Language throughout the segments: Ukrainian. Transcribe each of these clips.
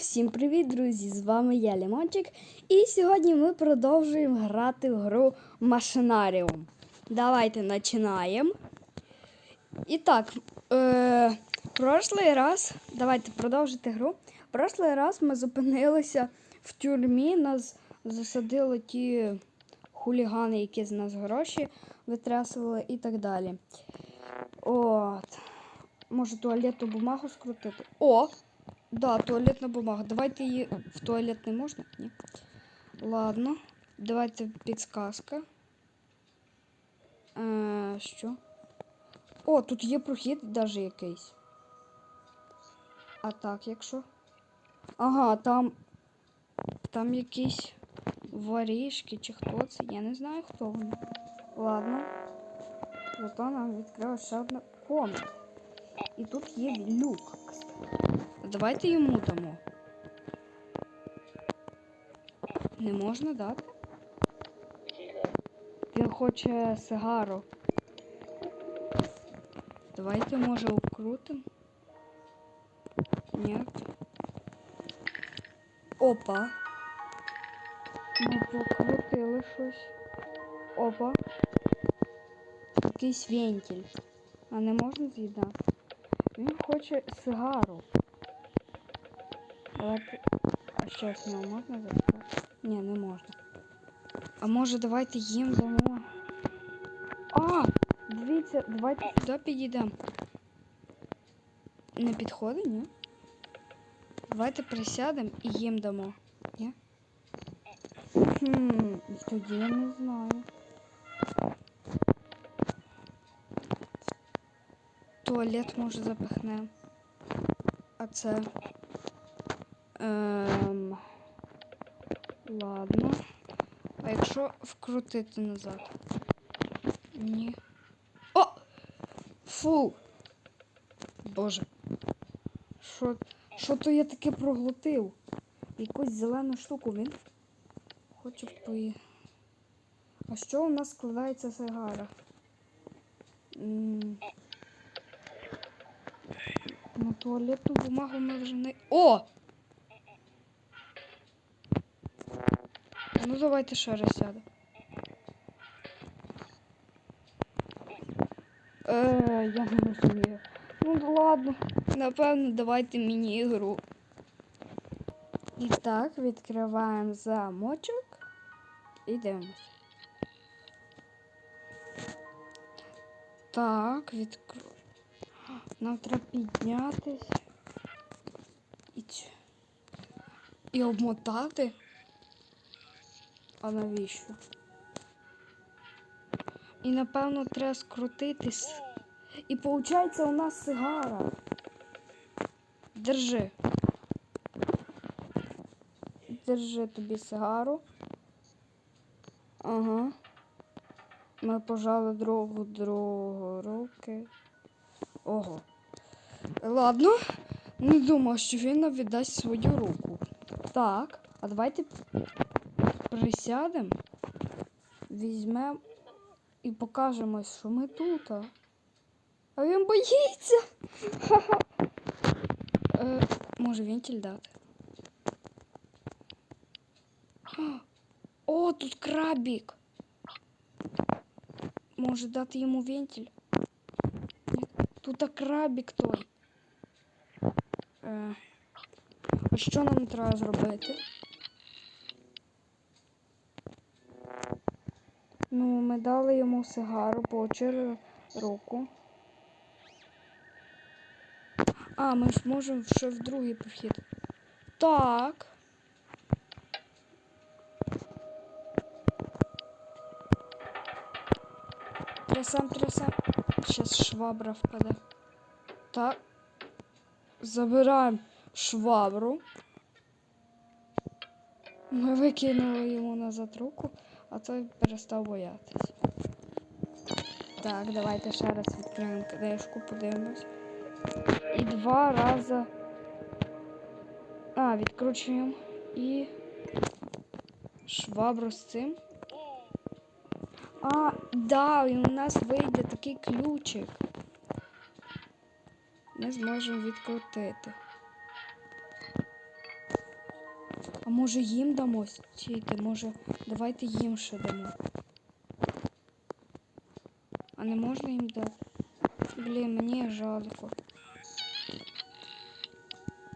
всім привіт, друзі! З вами я Лімончик. І сьогодні ми продовжуємо грати в гру Машинаріум. Давайте починаємо. І так, е, прошлий раз, давайте продовжити гру. Прошлий раз ми зупинилися в тюрмі, нас засадили ті хулігани, які з нас гроші витрясували і так далі. От. Може туалетну бумагу скрутити? О! Да, туалетна бумага. Давайте її в туалет не можна? Ні. Ладно. Давайте підсказка. Е, що? О, тут є прохід даже якийсь. А так, якщо. Ага, там. Там якісь ворішки чи хто це. Я не знаю, хто вони. Ладно. Зато нам відкрила ще одна комната. І тут є люк. Давайте йому дамо. Не можна дати? Він хоче сигару. Давайте, може, укрутим. Ні. Опа. Ми покрутили щось. Опа. Якийсь вентиль. А не можна з'їдати? Він хоче сигару. Давайте. А щас не можна запитати? Ні, не можна. А може давайте їм дамо. А! Дивіться, давайте сюди підійдемо. Не підходить, ні? Давайте присядемо і їм дамо. Ні? Хм, тоді я не знаю. Туалет може запихнемо. А це. Ем... Ладно. А якщо вкрутити назад? Ні. О! Фу! Боже. Що, що то я таке проглотив? Якусь зелену штуку він хоче пої. А що у нас складається сигара? Ну, туалетну бумагу ми вже не. О! Ну давайте ще раз сяду. Е, я не розумію. Ну ладно, напевно, давайте міні-ігру. І так, відкриваємо замочок і дивимось. Так, відкру. Нам треба піднятись. І, і обмотати. А навіщо? І напевно треба скрутитись. І виходить у нас сигара. Держи. Держи тобі сигару. Ага. Ми пожали другу другу руки. Ого. Ладно. Не думав, що він нам віддасть свою руку. Так, а давайте присядемо, візьмемо і покажемо, що ми тут. А він боїться. Е, може вентиль дати. О, тут крабик. Може дати йому вентиль? Тут крабик той. Е, а що нам треба зробити? Ну, ми дали йому сигару, получили руку. А, ми ж можемо ще в другий прохід. Так. Трясем, трясем. Сейчас швабра впаде. Так. Забираємо швабру. Ми викинули йому назад руку, а той перестав боятись. Так, давайте ще раз відкриємо книжку, подивимось. І два рази. А, відкручуємо і швабру з цим. А, да, і у нас вийде такий ключик. Ми зможемо відкрутити. А може їм дамо? Стійте, може, давайте їм ще дамо. А не можна їм дати? Блін, мені жалко.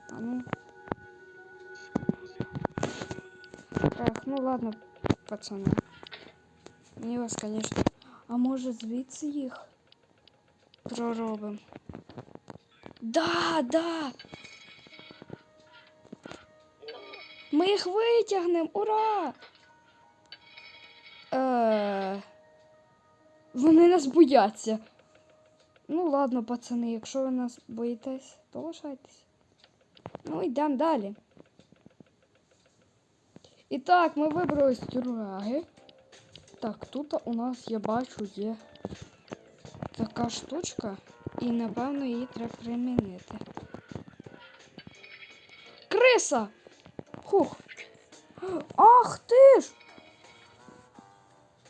А ну. Так, ну ладно, пацани. Мені вас, конечно. А може звідси їх проробимо? Да, да. Ми їх витягнемо, ура! Е, вони нас бояться. Ну ладно, пацани, якщо ви нас боїтесь, то лишайтесь. Ну, йдемо далі. І так, ми вибрали тюряги. Так, тут у нас, я бачу, є така штучка, і напевно її треба примінити. Криса! Хух! Ах ти ж!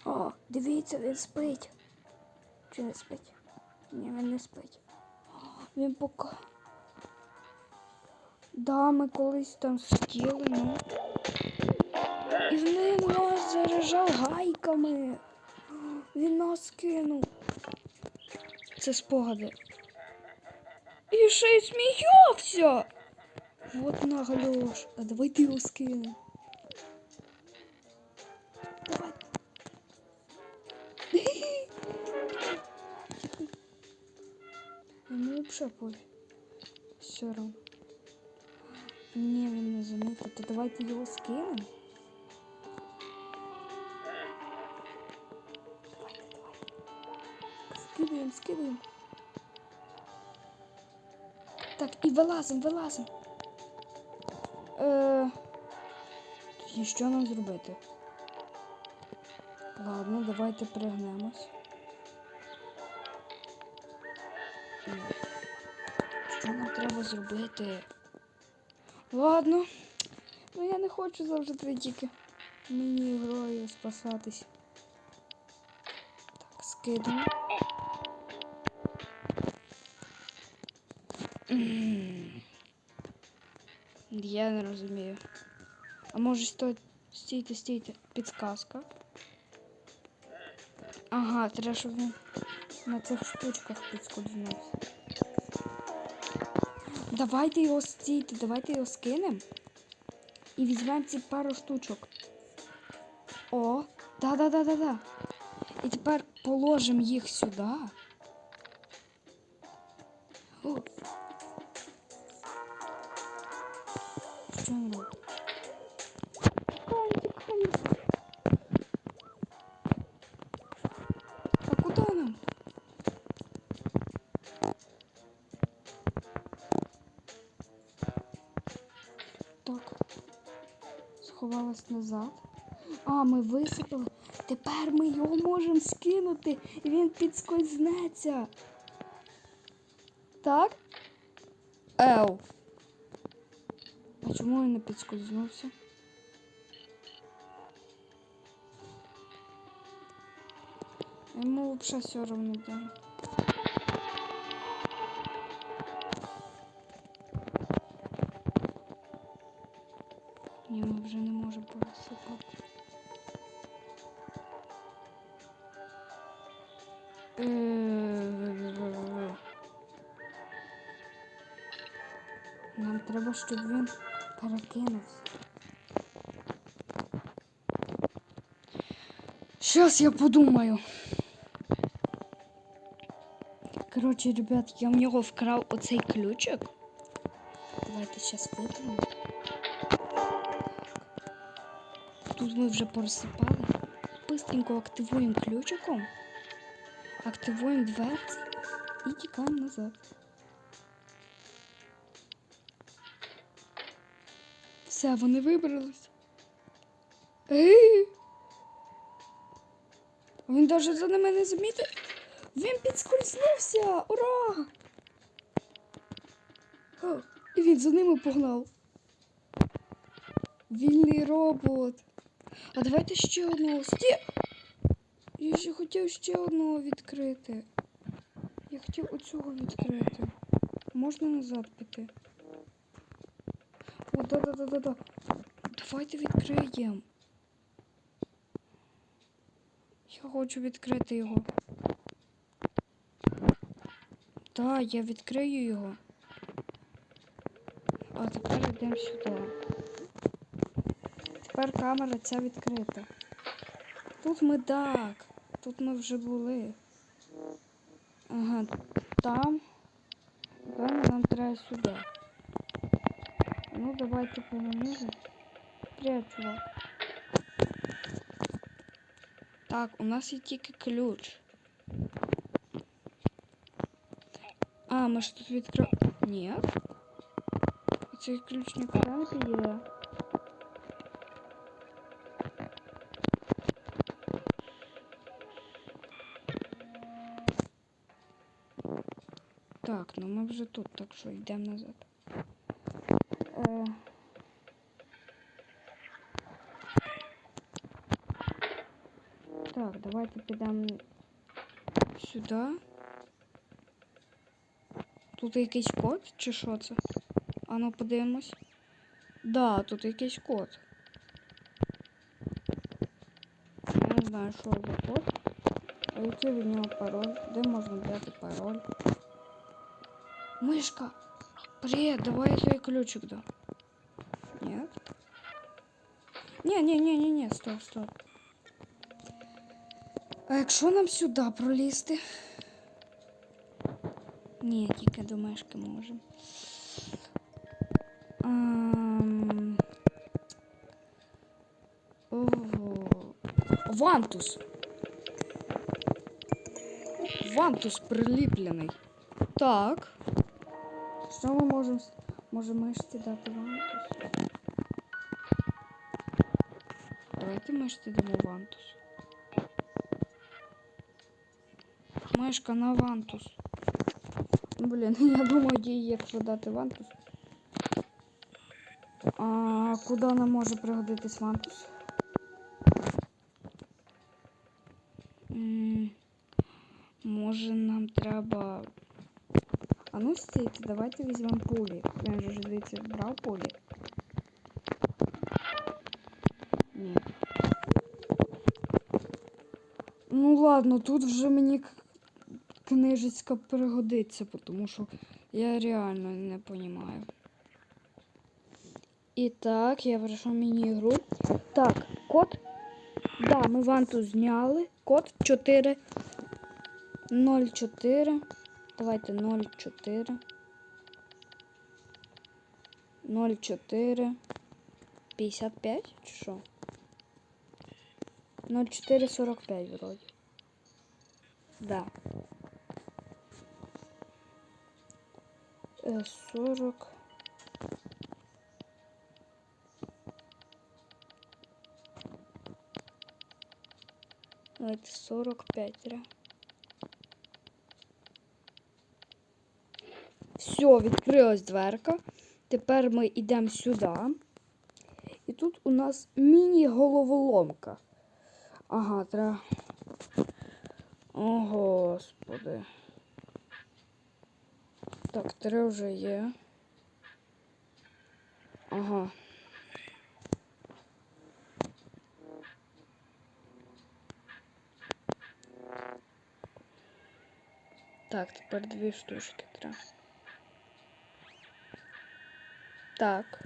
О, дивіться, він спить. Чи не спить? Ні, він не спить. Він пока. Да, ми колись там сиділи, ну. І він нас заряджав гайками. Він нас кинув. Це спогади. І ще й сміявся. Вот наглюш. А давайте його скинемо. Давай. Йому взагалі пофіг. Все равно. Ні, він не замітив. То давайте його скинемо. Давайте, давайте. Скидаємо, скидаємо. Так, і вилазимо, вилазимо. Е... Що нам зробити? Ладно, давайте пригнемось. Що нам треба зробити? Ладно. Ну я не хочу завжди тільки мені грою спасатись. Так, скидемо. Я не розумію. А може стой... стійте, стійте. Підсказка. Ага, треба, щоб він на цих штучках підскользнувся. Давайте його стійте, давайте його скинемо. І візьмемо ці пару штучок. О, да-да-да-да-да. І тепер положимо їх сюди. Сховалась назад. А, ми висипали. Тепер ми його можемо скинути, і він підскользнеться. Так? Ев. А чому він не підскользнувся? Йому взагалі все да. Треба, щоб він перекинувся. Сейчас я подумаю. Короче, ребят, я в нього вкрав оцей ключик. Давайте сейчас витримемо. Тут ми вже порозсипали. Быстренько активуємо ключиком. Активуємо дверці і тікаємо назад. Все, вони вибрались. Ей! Він навіть за ними не замітив. Він підскользнувся! Ура! І він за ними погнав. Вільний робот. А давайте ще одного. Сті! Я ще хотів ще одного відкрити. Я хотів оцього відкрити. Можна назад піти? О, да-да-да-да-да. давайте відкриємо. Я хочу відкрити його. Так, я відкрию його. А тепер йдемо сюди. Тепер камера ця відкрита. Тут ми так. Тут ми вже були. Ага, там. Нам треба сюди. Ну, давайте переміжемо. Привет, чувак. Так, у нас є тільки ключ. А, ми ж тут відкрив... Ні. Цей ключ нікуди не піде. Так, ну ми вже тут, так що йдемо назад. Так, давайте підемо сюди. Тут якийсь код чи що це? А ну подивимось. Да, тут якийсь код. Я не знаю, що за код. А який від нього пароль? Де можна взяти пароль? Мишка! Привет, давай я твій ключик дам. Нет? Не, не, не, не, не, стоп, стоп. А якщо нам сюди пролізти? Ні, тільки до мешки можемо. Вантус. Вантус приліплений. Так. Що ми можемо? Може мишці дати вантус? Давайте мишці дамо вантус. Мишка на вантус. Блін, я думаю, їй якщо дати вантус. А куди нам може пригодитись вантус? М, Може нам треба. А ну стійте, давайте візьмемо пулі. Він же ж дивіться, брав пулі. Ні. Ну ладно, тут вже мені к- книжечка пригодиться, тому що я реально не розумію. І так, я пройшов міні-ігру. Так, код. Да, ми ванту зняли. Код 4 04. Давайте 04. 04. 55 чи що? 0445 вроді. Да. 40. Давайте 45. ре. Все, відкрилась дверка. Тепер ми йдемо сюди. І тут у нас міні-головоломка. Ага, треба. О, господи. Так, три вже є. Ага. Так, тепер дві штучки треба. Так.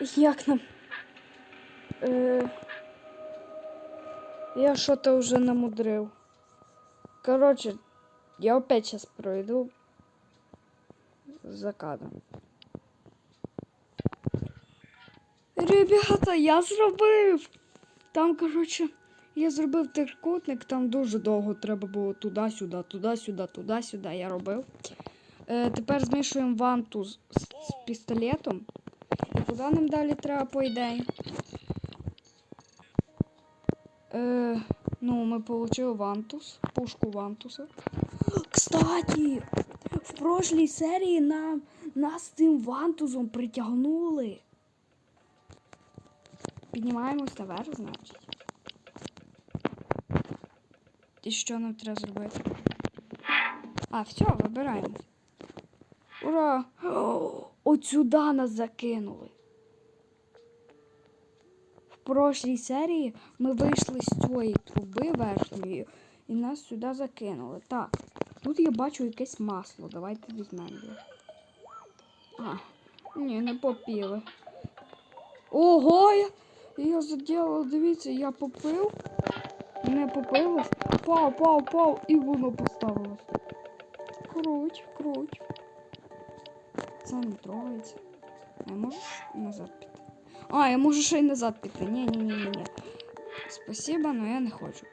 Як нам? Е... Я що-то вже намудрив. Коротше, я опять сейчас пройду за кадром. Ребята, я зробив! Там, коротше, я зробив трикутник, там дуже довго треба було туди-сюди, туди-сюди, туди-сюди. Я робив. Е, тепер змішуємо ванту з, з, з пістолетом. І куди нам далі треба, по ідеї? Е, ну, ми отримали вантус, пушку вантуса. Кстати, в прошлій серії нам нас цим вантузом притягнули. Піднімаємось наверх, значить. І що нам треба зробити? А, все, вибираємо. Ура! От сюди нас закинули. В прошлій серії ми вийшли з цієї труби верхньої і нас сюди закинули. Так, тут я бачу якесь масло. Давайте візьмемо його. А, ні, не попіли. Ого, я, я заділа, дивіться, я попив. Не попилось. Пав, і воно поставилось. Круть, круть. Це не трогається. А я можу назад піти? А, я можу ще й назад піти. Ні, ні. Спасибо, але я не хочу.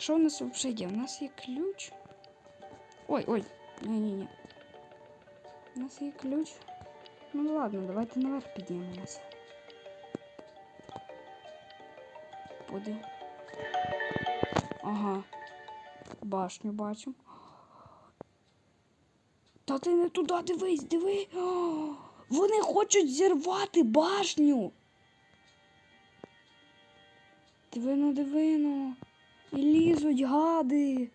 Що у нас взагалі є? У нас є ключ. Ой, ой, ні-ні-ні. У нас є ключ. Ну ладно, давайте наверх піднімемося. Буде. Ага. Башню бачу. Та ти не туди дивись, диви. О, вони хочуть зірвати башню. Дивино, дивино. І лізуть гади.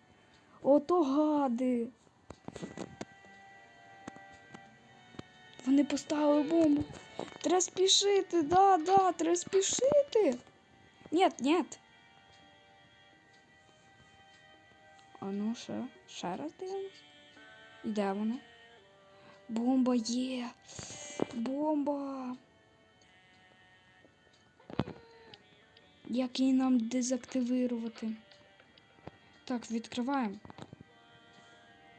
Ото гади. Вони поставили бомбу. Треба спішити, да, да, треба спішити. Нет, нет. А ну ще, ще раз дивимось. Де вона? Бомба є. Бомба. Як її нам дезактивувати? Так, відкриваємо.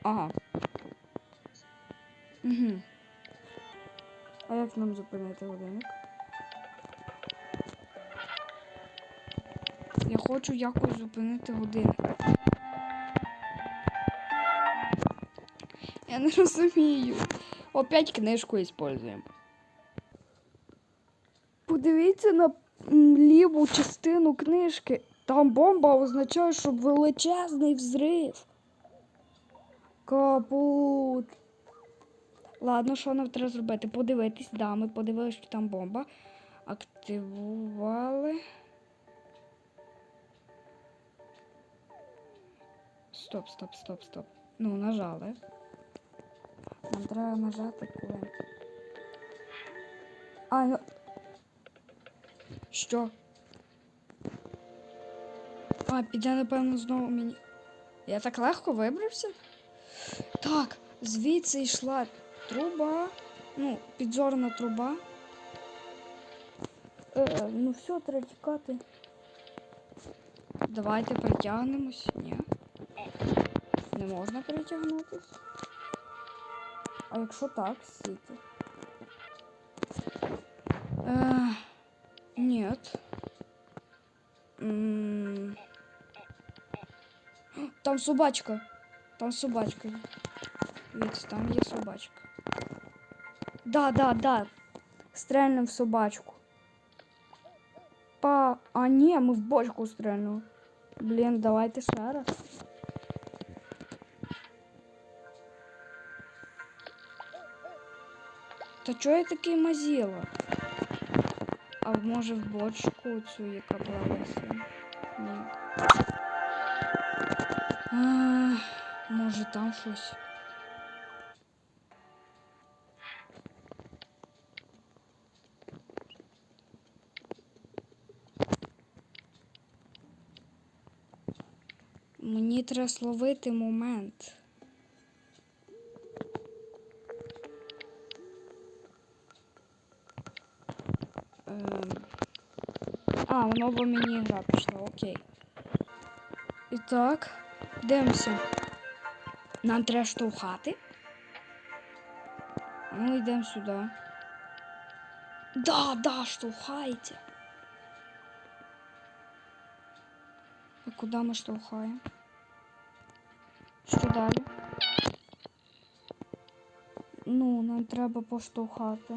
Ага. Угу. А як нам зупинити годинник? Я хочу якось зупинити годинник. Я не розумію. Опять книжку используємо. Подивіться на ліву частину книжки. Там бомба означає, що величезний взрив. Капут. Ладно, що нам треба зробити? Подивитись, да, ми подивилися, що там бомба. Активували. Стоп, стоп, стоп, стоп. Ну, нажали. Нам треба нажати коли. А, ну. Що? А, піде, напевно, знову мені. Я так легко вибрався? Так, звідси йшла труба. Ну, підзорна труба. Е, ну все, треба тікати. Давайте притягнемось. Ні. Не можна притягнутись. А якщо так, стійте. Е, нет. М. Там собачка. Там собачка. Дивіться, там є собачка. Да, да, да. Стрельнем в собачку. Па. А ні, ми в бочку стрельнули. Блін, давайте ще раз. Та чого я такий мазіла? А може в бочку цю, яка була весело? Ні. А, може там щось. Мені треба словити момент. Ем. А, воно бо мені гра пішла, окей. І так, дивимося. Нам треба штовхати. А Ну, йдемо сюди. Да, да, штовхається. І куди ми штовхаємо? Що далі? Ну, нам треба поштовхати.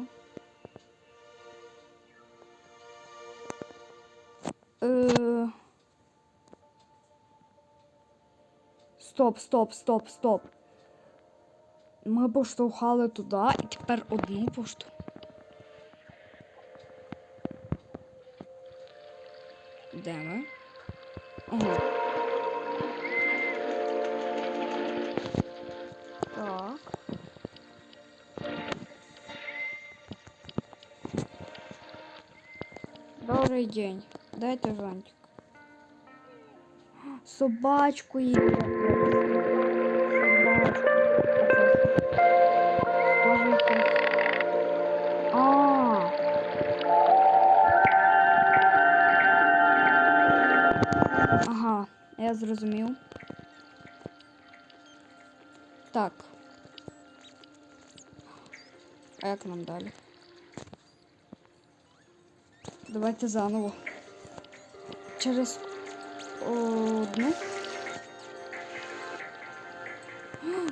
Е... стоп, стоп, стоп, стоп. Ми поштовхали туди і тепер одну пошту. Де ми? Ого. Так. Добрий день. Дайте жантик. Собачку її. Ага, я зрозумів. Так. А як нам далі? Давайте заново. Через одну.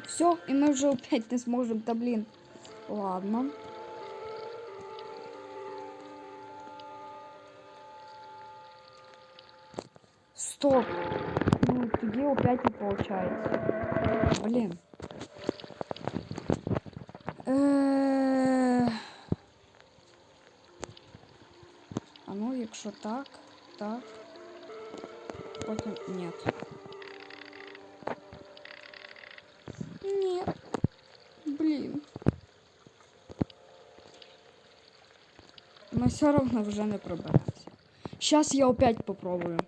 Все, і ми вже опять не зможемо, та блін. Ладно. Стоп. Ну, тоді опять не получается. Блін. Е, А ну, якщо так, так. Потім ні. Ні. Блін. Ми все равно вже не проберемося. Сейчас я опять попробую.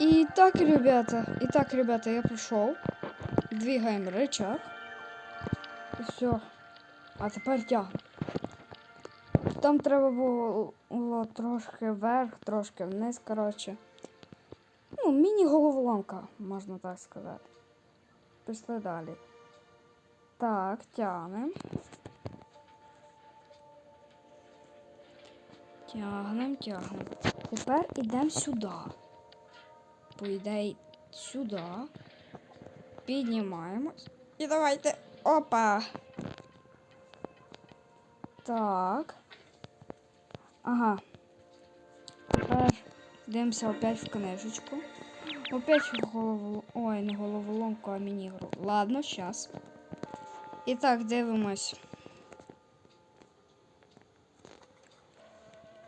И так, ребята, и так, ребята, я пришел. Двигаем рычаг. І все. А тепер тягнемо. Там треба було трошки вверх, трошки вниз, коротше. Ну, міні-головоломка, можна так сказати. Пішли далі. Так, тягнемо. Тягнемо, тягнемо. Тепер йдемо сюди. По ідеї, сюди. Піднімаємось. І давайте. Опа. Так. Ага. Тепер дивимося опять в книжечку. Опять голову. Ой, не головоломку, а міні-гру. Ладно, щас. І так, дивимось.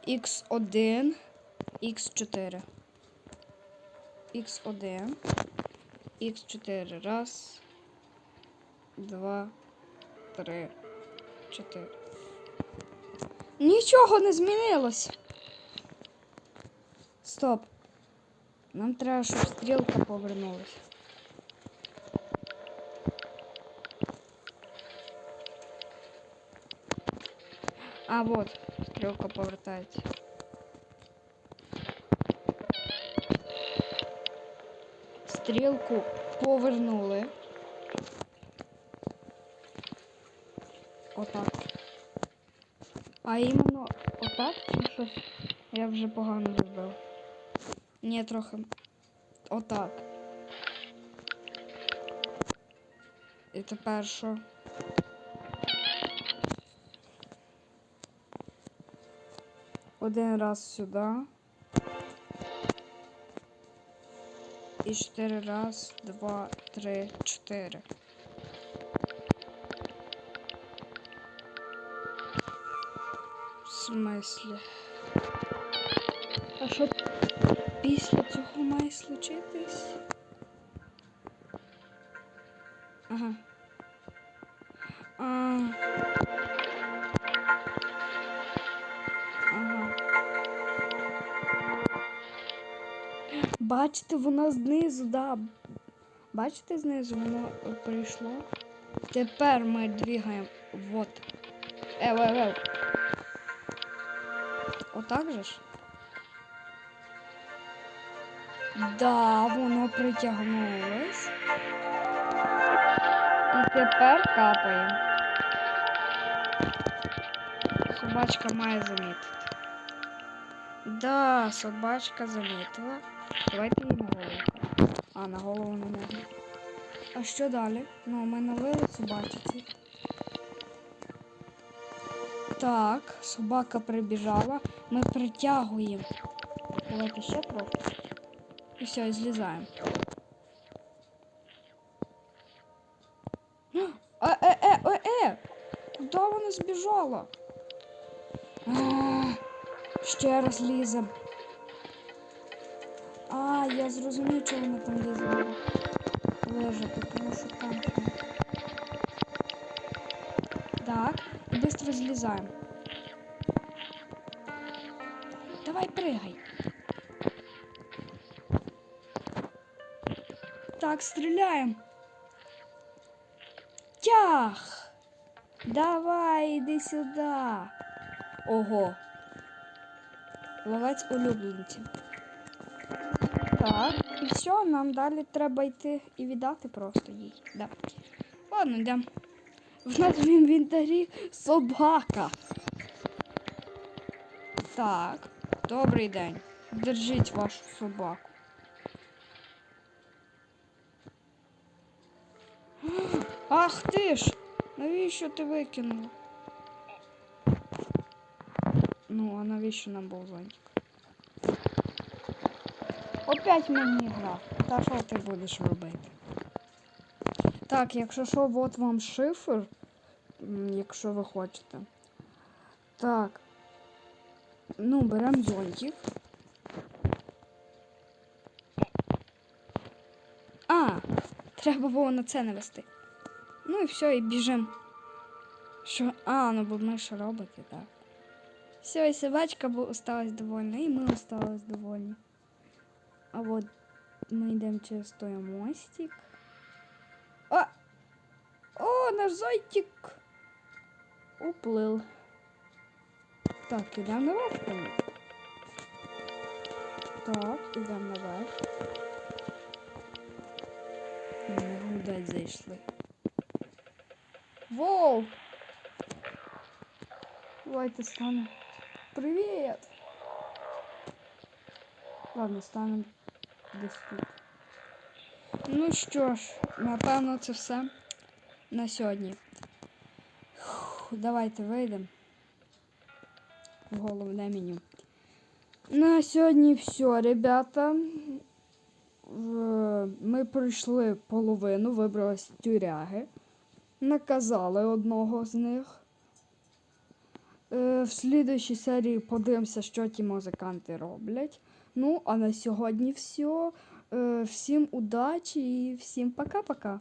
X1, X4. X1, X4. Раз, два, три, чотири. Нічого не змінилось. Стоп. Нам треба, щоб стрілка повернулась. А, вот, стрілка повертається. Стрілку повернули. Отак. А іменно отак чи щось я вже погано зробив. Ні, трохи. Отак. І тепер що? Один раз сюди. І чотири раз, два, три, чотири. В смислі? А що після цього має случитись? Ага. А. Ага. Бачите, воно знизу, да. Бачите, знизу воно прийшло. Тепер ми двигаємо. Вот. Ев, ев, ев. Отак же ж? Да, воно притягнулось. І тепер капає. Собачка має замітити. Да, собачка замітила. Давайте її на голову. А, на голову не можна. А що далі? Ну, ми налили собачці. Так, собака прибіжала. Ми притягуємо. Давайте ще трохи. І все, і злізаємо. А, е, е, е, е! Куди вона? А, ще раз лізем. А, я зрозумів, чого вона там лізе. Лежати, тому що там. Так, і швидко злізаємо. давай пригай. Так, стріляємо. Тяг! Давай, іди сюди. Ого. Ловець улюбленців. Так, і все, нам далі треба йти і віддати просто їй. Да. Ладно, йдемо. В нас в інвентарі собака. Так, добрий день. Держіть вашу собаку. Ах ти ж! Навіщо ти викинула? Ну, а навіщо нам був зонтик? Опять мені грав. Та що ти будеш робити? Так, якщо що, от вам шифр, якщо ви хочете. Так. Ну, беремо зонтик. А, треба було на це навести. Ну і все, і біжимо. Що? А, ну бо ми ж роботи, так. Все, і собачка бу- осталась довольна, і ми осталась довольні. А от ми йдемо через той мостик. О! О, наш зонтик! Уплыл. Так, ідемо наверх. по-моєму. Так, ідемо наверх. Ми гудать зайшли. Воу! Давайте станемо. Привіт! Ладно, станемо десь тут. Ну що ж, напевно, це все на сьогодні. Фух, Давайте вийдемо в головне меню. На сьогодні все, ребята. В- Ми пройшли половину, вибрали з тюряги. Наказали одного з них. Е, В слідуючій серії подивимося, що ті музиканти роблять. Ну, а на сьогодні все. Е, Всім удачі і всім пока-пока.